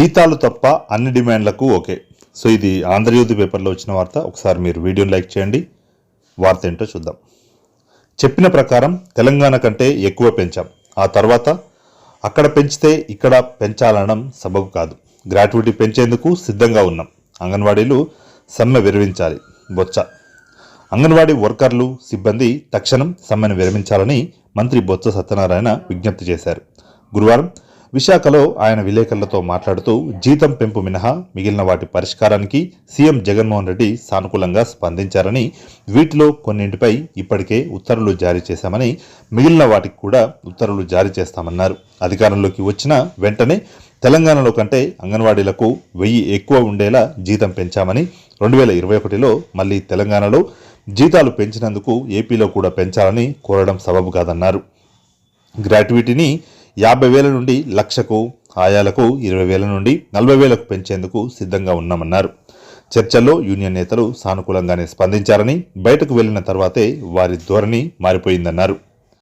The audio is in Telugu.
జీతాలు తప్ప అన్ని డిమాండ్లకు ఓకే. సో ఇది ఆంధ్రజ్యోతి పేపర్లో వచ్చిన వార్త. ఒకసారి మీరు వీడియోని లైక్ చేయండి. వార్త ఏంటో చూద్దాం. చెప్పిన ప్రకారం తెలంగాణ కంటే ఎక్కువ పెంచాం. ఆ తర్వాత అక్కడ పెంచితే ఇక్కడ పెంచాలనడం సబబు కాదు. గ్రాట్యుటీ పెంచేందుకు సిద్ధంగా ఉన్నాం. అంగన్వాడీలు సమ్మె విరమించాలి. బొచ్చ అంగన్వాడీ వర్కర్లు సిబ్బంది తక్షణం సమ్మెను విరమించాలని మంత్రి బొత్స సత్యనారాయణ విజ్ఞప్తి చేశారు. గురువారం విశాఖలో ఆయన విలేకరులతో మాట్లాడుతూ జీతం పెంపు మినహా మిగిలిన వాటి పరిష్కారానికి సీఎం జగన్మోహన్ రెడ్డి సానుకూలంగా స్పందించారని వీటిలో కొన్నింటిపై ఇప్పటికే ఉత్తర్వులు జారీ చేశామని మిగిలిన వాటికి కూడా ఉత్తర్వులు జారీ చేస్తామన్నారు. అధికారంలోకి వచ్చిన వెంటనే తెలంగాణలో కంటే అంగన్వాడీలకు వెయ్యి ఎక్కువ ఉండేలా జీతం పెంచామని రెండు వేల ఇరవై ఒకటిలో మళ్ళీ తెలంగాణలో జీతాలు పెంచినందుకు ఏపీలో కూడా పెంచాలని కోరడం సబబు కాదన్నారు. గ్రాట్యుటీని యాభై వేల నుండి లక్షకు ఆయాలకు ఇరవై వేల నుండి నలభై వేలకు పెంచేందుకు సిద్ధంగా ఉన్నామన్నారు. చర్చల్లో యూనియన్ నేతలు సానుకూలంగానే స్పందించారని బయటకు వెళ్ళిన తర్వాతే వారి ధోరణి మారిపోయిందన్నారు.